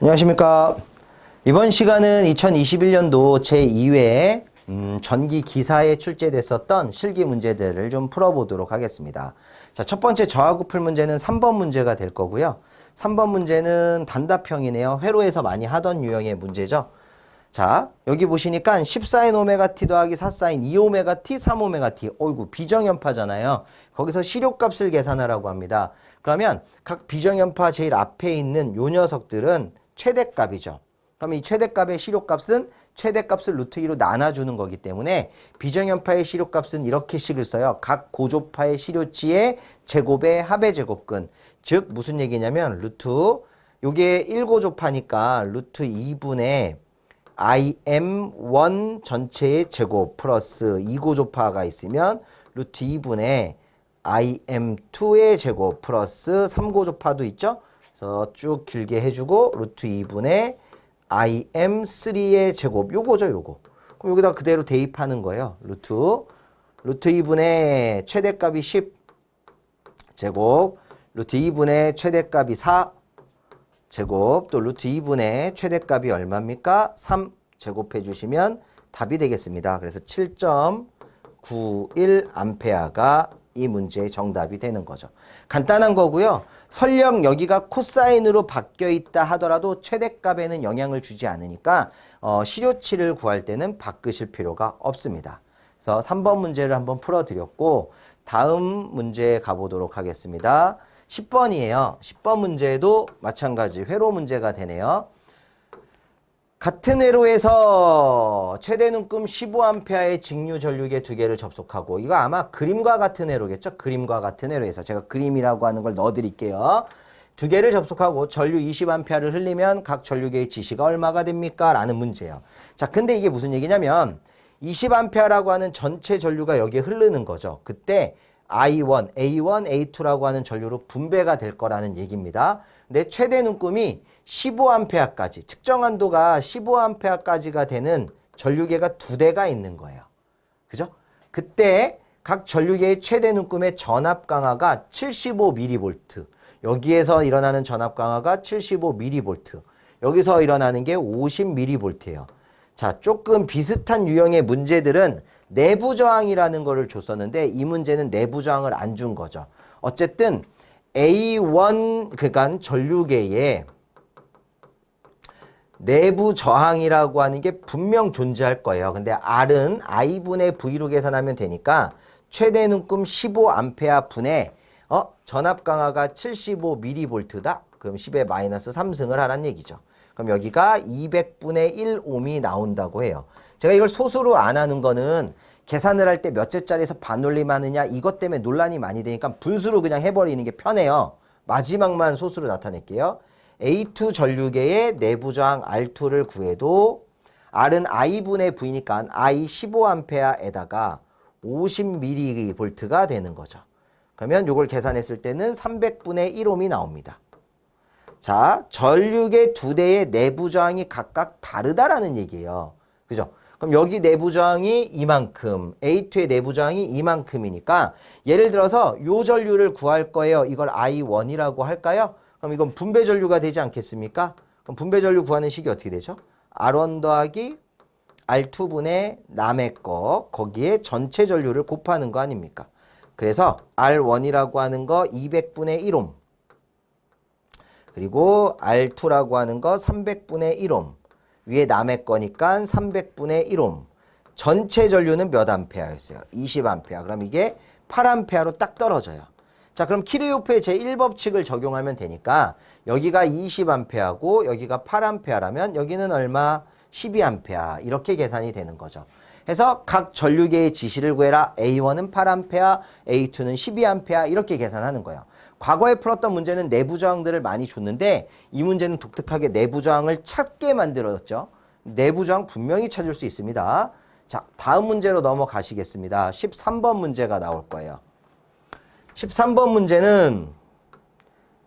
안녕하십니까. 이번 시간은 2021년도 제2회 음, 전기 기사에 출제됐었던 실기 문제들을 좀 풀어보도록 하겠습니다. 자, 첫 번째 저하고 풀 문제는 3번 문제가 될 거고요. 3번 문제는 단답형이네요. 회로에서 많이 하던 유형의 문제죠. 자, 여기 보시니까 14인 오메가 t 더하기 4사인 2 오메가 t 3 오메가 t. 어이구, 비정연파잖아요. 거기서 시료값을 계산하라고 합니다. 그러면 각 비정연파 제일 앞에 있는 요 녀석들은 최대값이죠. 그럼 이 최대값의 시료값은 최대값을 루트 2로 나눠주는 거기 때문에 비정연파의 시료값은 이렇게식을 써요. 각 고조파의 시료치의 제곱의 합의 제곱근. 즉 무슨 얘기냐면 루트 요게 1고조파니까 루트 2분의 im1 전체의 제곱 플러스 2고조파가 있으면 루트 2분의 im2의 제곱 플러스 3고조파도 있죠. 그래서 쭉 길게 해주고 루트 2분의 im3의 제곱 요거죠 요거. 그럼 여기다 그대로 대입하는 거예요. 루트 루트 2분의 최대값이 10 제곱 루트 2분의 최대값이 4 제곱 또 루트 2분의 최대값이 얼마입니까? 3 제곱해 주시면 답이 되겠습니다. 그래서 7.91 암페아가 이 문제의 정답이 되는 거죠. 간단한 거고요. 설령 여기가 코사인으로 바뀌어 있다 하더라도 최대값에는 영향을 주지 않으니까 어, 시료치를 구할 때는 바꾸실 필요가 없습니다. 그래서 3번 문제를 한번 풀어드렸고 다음 문제 가보도록 하겠습니다. 10번이에요. 10번 문제도 마찬가지 회로 문제가 되네요. 같은 회로에서 최대 눈금 15A의 직류 전류계 두 개를 접속하고 이거 아마 그림과 같은 회로겠죠? 그림과 같은 회로에서 제가 그림이라고 하는 걸 넣어 드릴게요. 두 개를 접속하고 전류 20A를 흘리면 각 전류계의 지시가 얼마가 됩니까? 라는 문제예요. 자, 근데 이게 무슨 얘기냐면 20A라고 하는 전체 전류가 여기에 흐르는 거죠. 그때 I1, A1, A2라고 하는 전류로 분배가 될 거라는 얘기입니다. 근데 최대 눈금이 15A까지, 측정 한도가 15A까지가 되는 전류계가 두 대가 있는 거예요. 그죠? 그때 각 전류계의 최대 눈금의 전압 강화가 75mV. 여기에서 일어나는 전압 강화가 75mV. 여기서 일어나는 게 50mV예요. 자, 조금 비슷한 유형의 문제들은 내부 저항이라는 거를 줬었는데 이 문제는 내부 저항을 안 준 거죠. 어쨌든 A1 그간 전류계에 내부 저항이라고 하는 게 분명 존재할 거예요. 근데 R은 I분의 V로 계산하면 되니까 최대 눈금 15A 분의 어, 전압 강화가 75mV다. 그럼 10의 마이너스 3승을 하란 얘기죠. 그럼 여기가 200분의 1 옴이 나온다고 해요. 제가 이걸 소수로 안 하는 거는 계산을 할 때 몇째짜리에서 반올림하느냐 이것 때문에 논란이 많이 되니까 분수로 그냥 해버리는 게 편해요. 마지막만 소수로 나타낼게요. A2 전류계의 내부 저항 R2를 구해도 R은 I분의 V니까 I 15A에다가 50mV가 되는 거죠. 그러면 이걸 계산했을 때는 300분의 1옴이 나옵니다. 자, 전류계 두 대의 내부 저항이 각각 다르다라는 얘기예요. 그죠? 그럼 여기 내부 저항이 이만큼, A2의 내부 저항이 이만큼이니까 예를 들어서 요 전류를 구할 거예요. 이걸 I1이라고 할까요? 그럼 이건 분배 전류가 되지 않겠습니까? 그럼 분배 전류 구하는 식이 어떻게 되죠? R1 더하기 R2분의 남의 거 거기에 전체 전류를 곱하는 거 아닙니까? 그래서 R1이라고 하는 거 200분의 1옴 그리고 R2라고 하는 거 300분의 1옴 위에 남의 거니까 300분의 1옴. 전체 전류는 몇 암페어였어요? 20암페어. 그럼 이게 8암페어로 딱 떨어져요. 자 그럼 키르요프의 제1법칙을 적용하면 되니까 여기가 20암페어고 여기가 8암페어라면 여기는 얼마? 12암페어. 이렇게 계산이 되는 거죠 해서 각 전류계의 지시를 구해라 A1은 8암페어 A2는 12암페어 이렇게 계산하는 거예요 과거에 풀었던 문제는 내부 저항들을 많이 줬는데 이 문제는 독특하게 내부 저항을 찾게 만들었죠. 내부 저항 분명히 찾을 수 있습니다. 자, 다음 문제로 넘어가시겠습니다. 13번 문제가 나올 거예요. 13번 문제는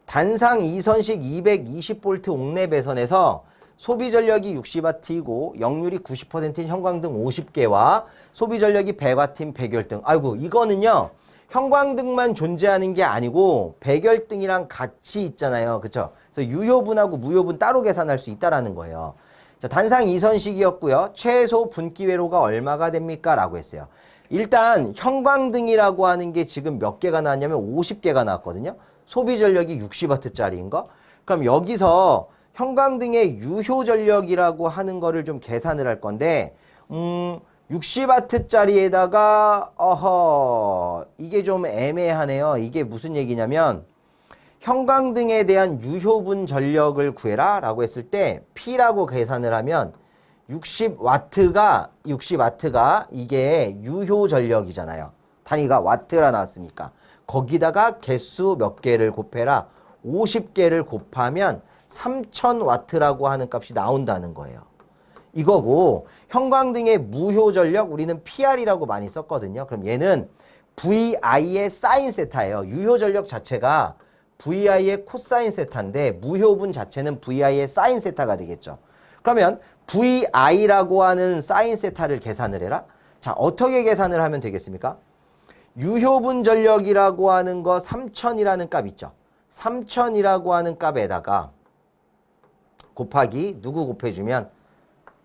단상 2선식 220V 옥내 배선에서 소비 전력이 60W이고 역률이 90%인 형광등 50개와 소비 전력이 100W인 백열등. 아이고, 이거는요. 형광등만 존재하는 게 아니고 백열등이랑 같이 있잖아요. 그쵸? 그래서 유효분하고 무효분 따로 계산할 수 있다라는 거예요. 자, 단상 이선식이었고요. 최소 분기 회로가 얼마가 됩니까? 라고 했어요. 일단 형광등이라고 하는 게 지금 몇 개가 나왔냐면 50개가 나왔거든요. 소비 전력이 60W짜리인 거. 그럼 여기서 형광등의 유효 전력이라고 하는 거를 좀 계산을 할 건데 음 60W짜리에다가 어허 이게 좀 애매하네요. 이게 무슨 얘기냐면 형광등에 대한 유효분 전력을 구해라 라고 했을 때 P라고 계산을 하면 60와트가 60와트가 이게 유효 전력이잖아요. 단위가 와트라 나왔으니까 거기다가 개수 몇 개를 곱해라 50개를 곱하면 3000와트라고 하는 값이 나온다는 거예요. 이거고 형광등의 무효 전력 우리는 PR이라고 많이 썼거든요. 그럼 얘는 VI의 사인 세타예요. 유효 전력 자체가 VI의 코사인 세타인데 무효분 자체는 VI의 사인 세타가 되겠죠. 그러면 VI라고 하는 사인 세타를 계산을 해라. 자, 어떻게 계산을 하면 되겠습니까? 유효분 전력이라고 하는 거 3000이라는 값 있죠. 3000이라고 하는 값에다가 곱하기 누구 곱해주면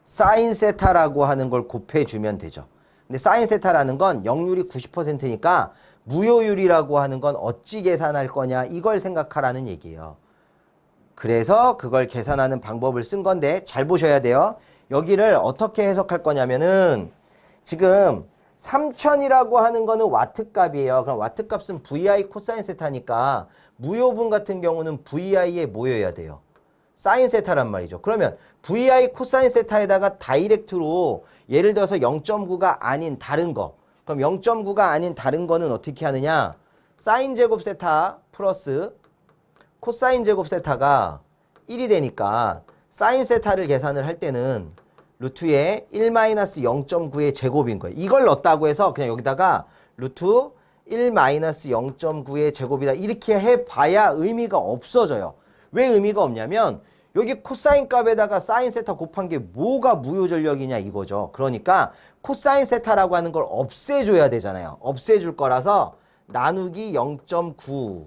사인 세타라고 하는 걸 곱해주면 되죠. 근데 사인 세타라는 건 영률이 90%니까 무효율이라고 하는 건 어찌 계산할 거냐 이걸 생각하라는 얘기예요. 그래서 그걸 계산하는 방법을 쓴 건데 잘 보셔야 돼요. 여기를 어떻게 해석할 거냐면은 지금 3000이라고 하는 거는 와트 값이에요. 그럼 와트 값은 VI 코사인 세타니까 무효분 같은 경우는 VI에 모여야 돼요. 사인 세타란 말이죠. 그러면 VI 코사인 세타에다가 다이렉트로 예를 들어서 0.9가 아닌 다른 거. 그럼 0.9가 아닌 다른 거는 어떻게 하느냐? 사인 제곱 세타 플러스 코사인 제곱 세타가 1이 되니까 사인 세타를 계산을 할 때는 루트에 1-0.9의 제곱인 거예요. 이걸 넣었다고 해서 그냥 여기다가 루트 1-0.9의 제곱이다. 이렇게 해봐야 의미가 없어져요. 왜 의미가 없냐면 여기 코사인 값에다가 사인 세타 곱한 게 뭐가 무효 전력이냐 이거죠. 그러니까 코사인 세타라고 하는 걸 없애줘야 되잖아요. 없애줄 거라서 나누기 0.9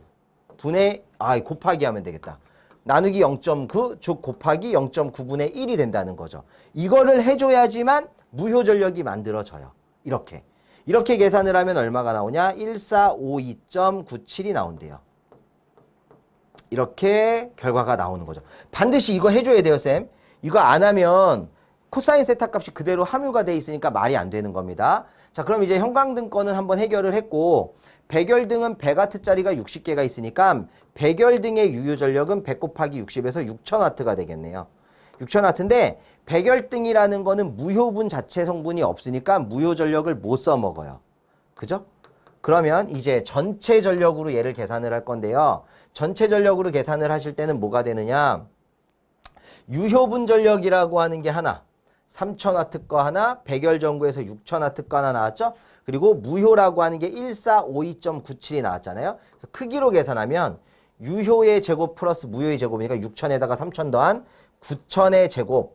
분의 아 곱하기 하면 되겠다. 나누기 0.9 즉 곱하기 0.9분의 1이 된다는 거죠. 이거를 해줘야지만 무효 전력이 만들어져요. 이렇게. 이렇게 계산을 하면 얼마가 나오냐? 1452.97이 나온대요. 이렇게 결과가 나오는 거죠. 반드시 이거 해줘야 돼요, 쌤. 이거 안 하면 코사인 세타 값이 그대로 함유가 돼 있으니까 말이 안 되는 겁니다. 자, 그럼 이제 형광등 거는 한번 해결을 했고 백열등은 100W짜리가 60개가 있으니까 백열등의 유효 전력은 100 곱하기 60에서 6000W가 되겠네요. 6000W인데 백열등이라는 거는 무효분 자체 성분이 없으니까 무효 전력을 못 써먹어요. 그죠? 그러면 이제 전체 전력으로 얘를 계산을 할 건데요. 전체 전력으로 계산을 하실 때는 뭐가 되느냐? 유효분 전력이라고 하는 게 하나, 3000W 거 하나, 백열 전구에서 6000W 거 하나 나왔죠? 그리고 무효라고 하는 게 1452.97이 나왔잖아요. 그래서 크기로 계산하면 유효의 제곱 플러스 무효의 제곱이니까 6000에다가 3000 더한 9000의 제곱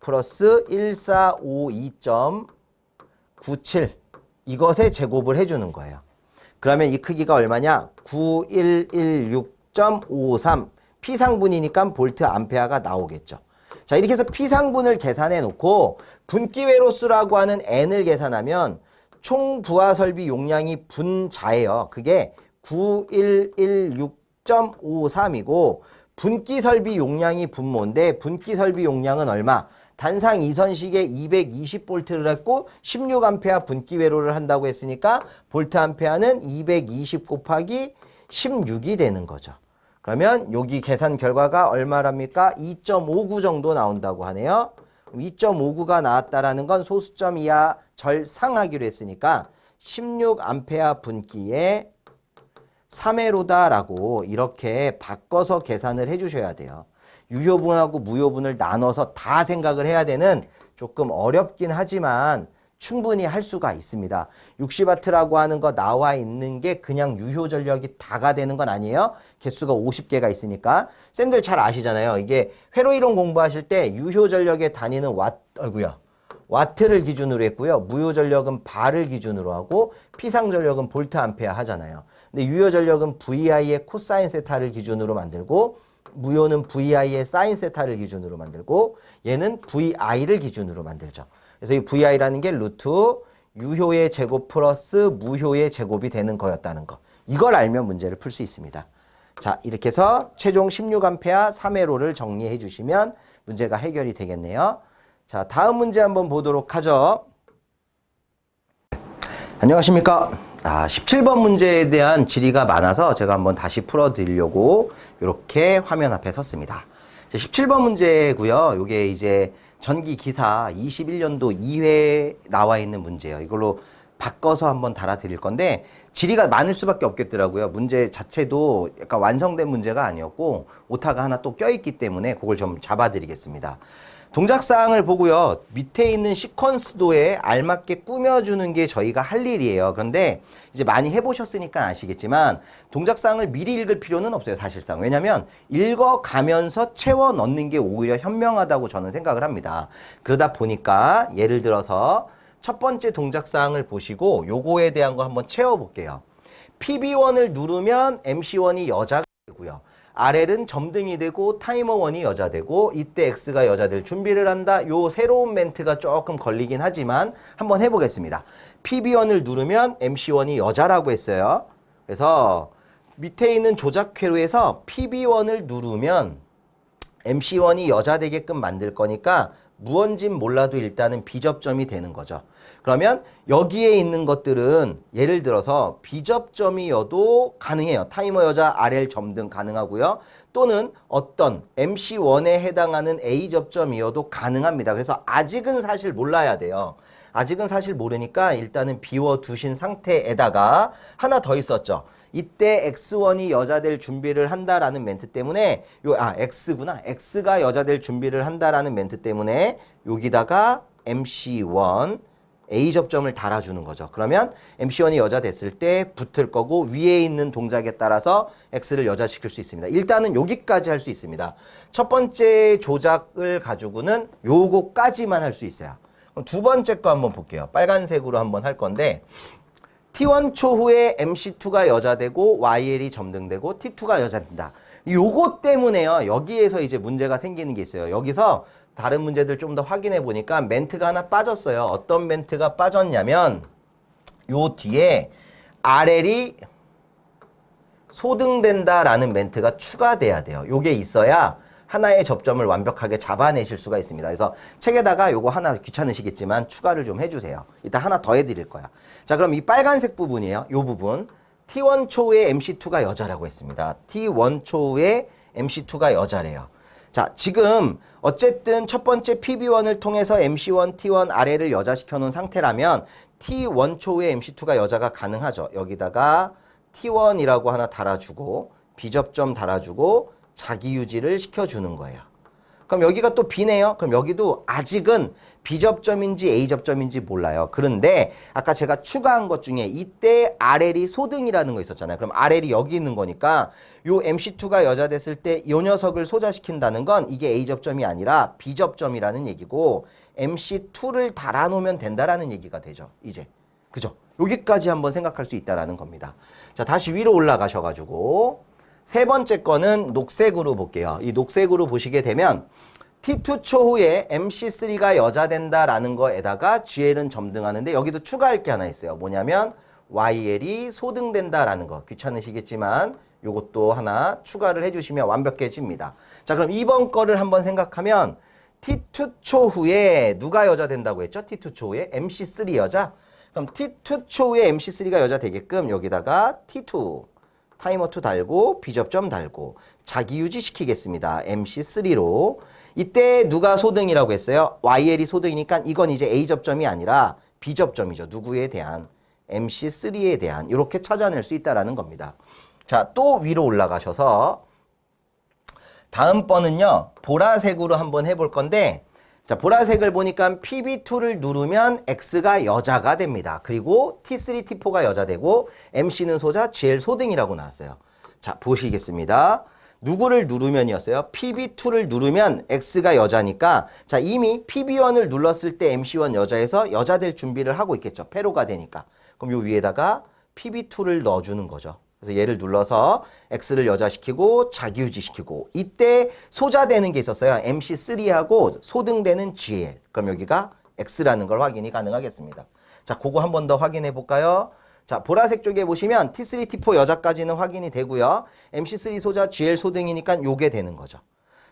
플러스 1452.97 이것의 제곱을 해주는 거예요. 그러면 이 크기가 얼마냐? 9116.53 P상분이니까 볼트 암페어가 나오겠죠. 자 이렇게 해서 P상분을 계산해 놓고 분기회로수라고 하는 N을 계산하면 총 부하 설비 용량이 분자예요. 그게 9116.53이고 분기 설비 용량이 분모인데 분기 설비 용량은 얼마? 단상 이선식에 220볼트를 했고 16A 분기 회로를 한다고 했으니까 볼트 암페어는 220 곱하기 16이 되는 거죠. 그러면 여기 계산 결과가 얼마랍니까? 2.59 정도 나온다고 하네요. 2.59가 나왔다라는 건 소수점 이하 절상하기로 했으니까 16A 분기에 3회로다라고 이렇게 바꿔서 계산을 해주셔야 돼요. 유효분하고 무효분을 나눠서 다 생각을 해야 되는 조금 어렵긴 하지만 충분히 할 수가 있습니다. 60와트라고 하는 거 나와 있는 게 그냥 유효 전력이 다가 되는 건 아니에요. 개수가 50개가 있으니까. 쌤들 잘 아시잖아요. 이게 회로 이론 공부하실 때 유효 전력의 단위는 왓, 아이구야. 와트를 기준으로 했고요. 무효 전력은 바를 기준으로 하고 피상 전력은 볼트 암페어 하잖아요. 근데 유효 전력은 VI의 코사인 세타를 기준으로 만들고 무효는 VI의 사인 세타를 기준으로 만들고 얘는 VI를 기준으로 만들죠. 그래서 이 VI라는 게 루트 유효의 제곱 플러스 무효의 제곱이 되는 거였다는 거. 이걸 알면 문제를 풀 수 있습니다. 자, 이렇게 해서 최종 16A 3회로를 정리해 주시면 문제가 해결이 되겠네요. 자, 다음 문제 한번 보도록 하죠. 안녕하십니까. 아, 17번 문제에 대한 질의가 많아서 제가 한번 다시 풀어드리려고 이렇게 화면 앞에 섰습니다. 17번 문제고요. 이게 이제 전기 기사 21년도 2회 나와 있는 문제예요. 이걸로 바꿔서 한번 달아드릴 건데 질의가 많을 수밖에 없겠더라고요. 문제 자체도 약간 완성된 문제가 아니었고 오타가 하나 또 껴있기 때문에 그걸 좀 잡아드리겠습니다. 동작사항을 보고요. 밑에 있는 시퀀스도에 알맞게 꾸며주는 게 저희가 할 일이에요. 그런데 이제 많이 해보셨으니까 아시겠지만 동작사항을 미리 읽을 필요는 없어요. 사실상. 왜냐하면 읽어가면서 채워 넣는 게 오히려 현명하다고 저는 생각을 합니다. 그러다 보니까 예를 들어서 첫 번째 동작사항을 보시고 요거에 대한 거 한번 채워볼게요. PB1을 누르면 MC1이 여자가 되고요. RL은 점등이 되고 타이머 1이 여자 되고 이때 X가 여자 될 준비를 한다. 요 새로운 멘트가 조금 걸리긴 하지만 한번 해보겠습니다. PB1을 누르면 MC1이 여자라고 했어요. 그래서 밑에 있는 조작 회로에서 PB1을 누르면 MC1이 여자 되게끔 만들 거니까 무언진 몰라도 일단은 비접점이 되는 거죠. 그러면 여기에 있는 것들은 예를 들어서 비접점이어도 가능해요. 타이머 여자 RL 점등 가능하고요. 또는 어떤 MC1에 해당하는 A 접점이어도 가능합니다. 그래서 아직은 사실 몰라야 돼요. 아직은 사실 모르니까 일단은 비워 두신 상태에다가 하나 더 있었죠. 이때 X1이 여자 될 준비를 한다라는 멘트 때문에 요 아 X구나. X가 여자 될 준비를 한다라는 멘트 때문에 여기다가 MC1 A 접점을 달아주는 거죠. 그러면 MC1이 여자 됐을 때 붙을 거고 위에 있는 동작에 따라서 X를 여자 시킬 수 있습니다. 일단은 여기까지 할 수 있습니다. 첫 번째 조작을 가지고는 요거까지만 할 수 있어요. 그럼 두 번째 거 한번 볼게요. 빨간색으로 한번 할 건데 T1 초후에 MC2가 여자 되고 YL이 점등되고 T2가 여자 된다. 요거 때문에요. 여기에서 이제 문제가 생기는 게 있어요. 여기서 다른 문제들 좀 더 확인해 보니까 멘트가 하나 빠졌어요. 어떤 멘트가 빠졌냐면 요 뒤에 RL이 소등된다라는 멘트가 추가돼야 돼요. 요게 있어야 하나의 접점을 완벽하게 잡아내실 수가 있습니다. 그래서 책에다가 요거 하나 귀찮으시겠지만 추가를 좀 해주세요. 이따 하나 더 해드릴 거야. 자, 그럼 이 빨간색 부분이에요. 요 부분. T1 초의 MC2가 여자라고 했습니다. T1 초의 MC2가 여자래요. 자, 지금 어쨌든 첫 번째 PB1을 통해서 MC1, T1, 아래를 여자시켜 놓은 상태라면 T1 초의 MC2가 여자가 가능하죠. 여기다가 T1이라고 하나 달아주고 비접점 달아주고 자기 유지를 시켜주는 거예요. 그럼 여기가 또 B네요. 그럼 여기도 아직은 B접점인지 A접점인지 몰라요. 그런데 아까 제가 추가한 것 중에 이때 RL이 소등이라는 거 있었잖아요. 그럼 RL이 여기 있는 거니까 요 MC2가 여자 됐을 때 요 녀석을 소자시킨다는 건 이게 A접점이 아니라 B접점이라는 얘기고 MC2를 달아놓으면 된다라는 얘기가 되죠. 이제. 그죠? 여기까지 한번 생각할 수 있다라는 겁니다. 자, 다시 위로 올라가셔가지고 세 번째 거는 녹색으로 볼게요. 이 녹색으로 보시게 되면 T2 초후에 MC3가 여자 된다라는 거에다가 GL은 점등하는데 여기도 추가할 게 하나 있어요. 뭐냐면 YL이 소등된다라는 거. 귀찮으시겠지만 요것도 하나 추가를 해주시면 완벽해집니다. 자, 그럼 2번 거를 한번 생각하면 T2 초후에 누가 여자 된다고 했죠? T2 초후에 MC3 여자. 그럼 T2 초후에 MC3가 여자 되게끔 여기다가 T2 타이머 2 달고 비접점 달고 자기 유지 시키겠습니다. MC3로 이때 누가 소등이라고 했어요? YL이 소등이니까 이건 이제 A 접점이 아니라 B 접점이죠. 누구에 대한 MC3에 대한 이렇게 찾아낼 수 있다라는 겁니다. 자, 또 위로 올라가셔서 다음 번은요. 보라색으로 한번 해볼 건데 자, 보라색을 보니까 PB2를 누르면 X가 여자가 됩니다. 그리고 T3, T4가 여자 되고 MC는 소자, GL 소등이라고 나왔어요. 자, 보시겠습니다. 누구를 누르면이었어요? PB2를 누르면 X가 여자니까 자 이미 PB1을 눌렀을 때 MC1 여자에서 여자 될 준비를 하고 있겠죠. 패로가 되니까. 그럼 요 위에다가 PB2를 넣어주는 거죠. 그래서 얘를 눌러서 X를 여자시키고 자기유지시키고 이때 소자되는 게 있었어요. MC3하고 소등되는 GL. 그럼 여기가 X라는 걸 확인이 가능하겠습니다. 자, 그거 한 번 더 확인해 볼까요? 자, 보라색 쪽에 보시면 T3, T4 여자까지는 확인이 되고요. MC3 소자, GL 소등이니까 요게 되는 거죠.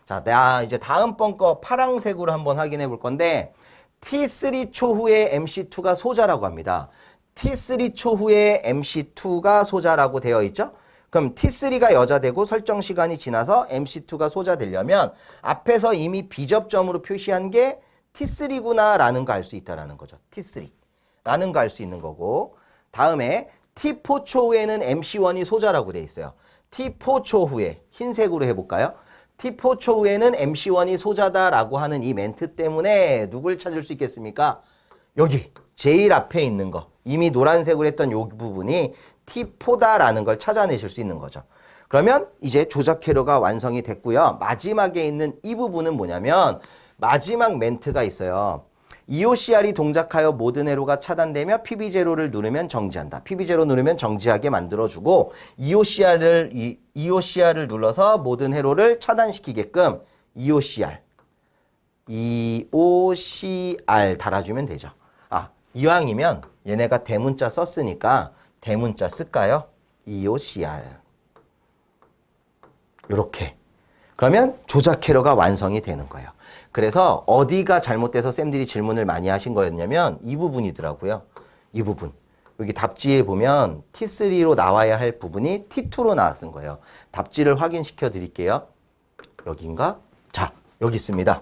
자, 나 이제 다음번 거 파랑색으로 한번 확인해 볼 건데 T3 초후에 MC2가 소자라고 합니다. T3 초후에 MC2가 소자라고 되어 있죠? 그럼 T3가 여자되고 설정 시간이 지나서 MC2가 소자되려면 앞에서 이미 비접점으로 표시한 게 T3구나라는 거 알 수 있다라는 거죠. T3. 라는 거 알 수 있는 거고 다음에 T4 초후에는 MC1이 소자라고 돼 있어요. T4 초후에 흰색으로 해볼까요? T4 초후에는 MC1이 소자다라고 하는 이 멘트 때문에 누굴 찾을 수 있겠습니까? 여기 제일 앞에 있는 거 이미 노란색으로 했던 요 부분이 T4다라는 걸 찾아내실 수 있는 거죠. 그러면 이제 조작 회로가 완성이 됐고요. 마지막에 있는 이 부분은 뭐냐면 마지막 멘트가 있어요. EOCR이 동작하여 모든 회로가 차단되며 PB0를 누르면 정지한다. PB0 누르면 정지하게 만들어주고 EOCR을 이, EOCR을 눌러서 모든 회로를 차단시키게끔 EOCR EOCR 달아주면 되죠. 아 이왕이면 얘네가 대문자 썼으니까 대문자 쓸까요? EOCR 이렇게 그러면 조작 회로가 완성이 되는 거예요. 그래서 어디가 잘못돼서 쌤들이 질문을 많이 하신 거였냐면 이 부분이더라고요. 이 부분. 여기 답지에 보면 T3로 나와야 할 부분이 T2로 나왔은 거예요. 답지를 확인시켜 드릴게요. 여긴가? 자, 여기 있습니다.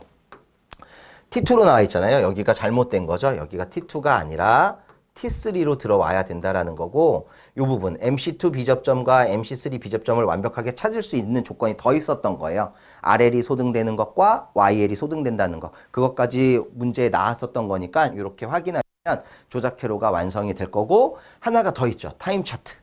T2로 나와 있잖아요. 여기가 잘못된 거죠. 여기가 T2가 아니라 T3로 들어와야 된다라는 거고 이 부분 MC2 비접점과 MC3 비접점을 완벽하게 찾을 수 있는 조건이 더 있었던 거예요. RL이 소등되는 것과 YL이 소등된다는 것 그것까지 문제에 나왔었던 거니까 이렇게 확인하면 조작 회로가 완성이 될 거고 하나가 더 있죠. 타임 차트.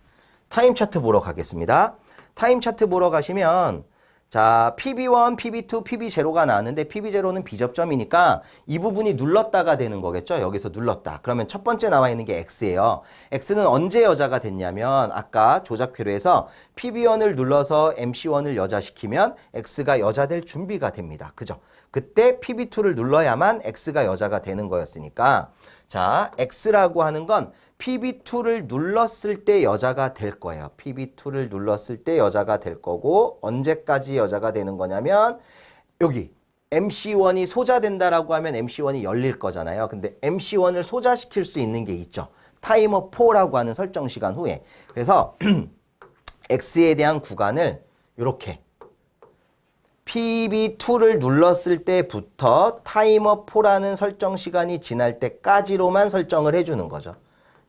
타임 차트 보러 가겠습니다. 타임 차트 보러 가시면 자, PB1, PB2, PB0가 나왔는데 PB0는 비접점이니까 이 부분이 눌렀다가 되는 거겠죠? 여기서 눌렀다. 그러면 첫 번째 나와 있는 게 X예요. X는 언제 여자가 됐냐면 아까 조작 회로에서 PB1을 눌러서 MC1을 여자시키면 X가 여자 될 준비가 됩니다. 그죠? 그때 PB2를 눌러야만 X가 여자가 되는 거였으니까 자, X라고 하는 건 PB2를 눌렀을 때 여자가 될 거예요. PB2를 눌렀을 때 여자가 될 거고 언제까지 여자가 되는 거냐면 여기 MC1이 소자된다라고 하면 MC1이 열릴 거잖아요. 근데 MC1을 소자시킬 수 있는 게 있죠. 타이머 4라고 하는 설정 시간 후에. 그래서 X에 대한 구간을 이렇게 PB2를 눌렀을 때부터 타이머 4라는 설정 시간이 지날 때까지로만 설정을 해주는 거죠.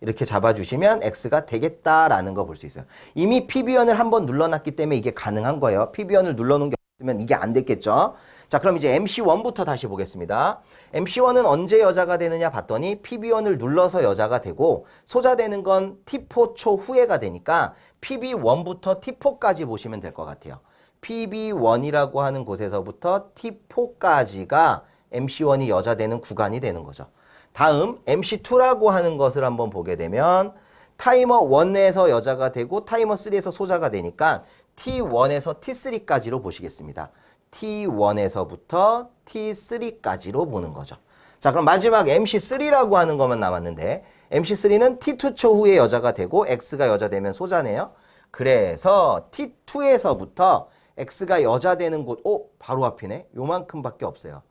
이렇게 잡아주시면 X가 되겠다라는 거 볼 수 있어요. 이미 PB1을 한번 눌러놨기 때문에 이게 가능한 거예요. PB1을 눌러놓은 게 없으면 이게 안 됐겠죠. 자, 그럼 이제 MC1부터 다시 보겠습니다. MC1은 언제 여자가 되느냐 봤더니 PB1을 눌러서 여자가 되고 소자되는 건 T4 초 후에가 되니까 PB1부터 T4까지 보시면 될 것 같아요. PB1이라고 하는 곳에서부터 T4까지가 MC1이 여자 되는 구간이 되는 거죠. 다음 MC2라고 하는 것을 한번 보게 되면 타이머 1에서 여자가 되고 타이머 3에서 소자가 되니까 T1에서 T3까지로 보시겠습니다. T1에서부터 T3까지로 보는 거죠. 자, 그럼 마지막 MC3라고 하는 것만 남았는데 MC3는 T2 초 후에 여자가 되고 X가 여자 되면 소자네요. 그래서 T2에서부터 X가 여자 되는 곳, 오, 바로 앞이네. 요만큼밖에 없어요.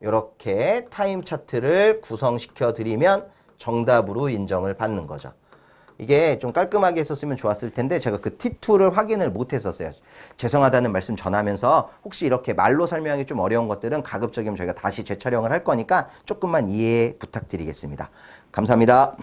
이렇게 타임 차트를 구성시켜 드리면 정답으로 인정을 받는 거죠. 이게 좀 깔끔하게 했었으면 좋았을 텐데 제가 그 T2를 확인을 못 했었어요. 죄송하다는 말씀 전하면서 혹시 이렇게 말로 설명이 좀 어려운 것들은 가급적이면 저희가 다시 재촬영을 할 거니까 조금만 이해 부탁드리겠습니다. 감사합니다.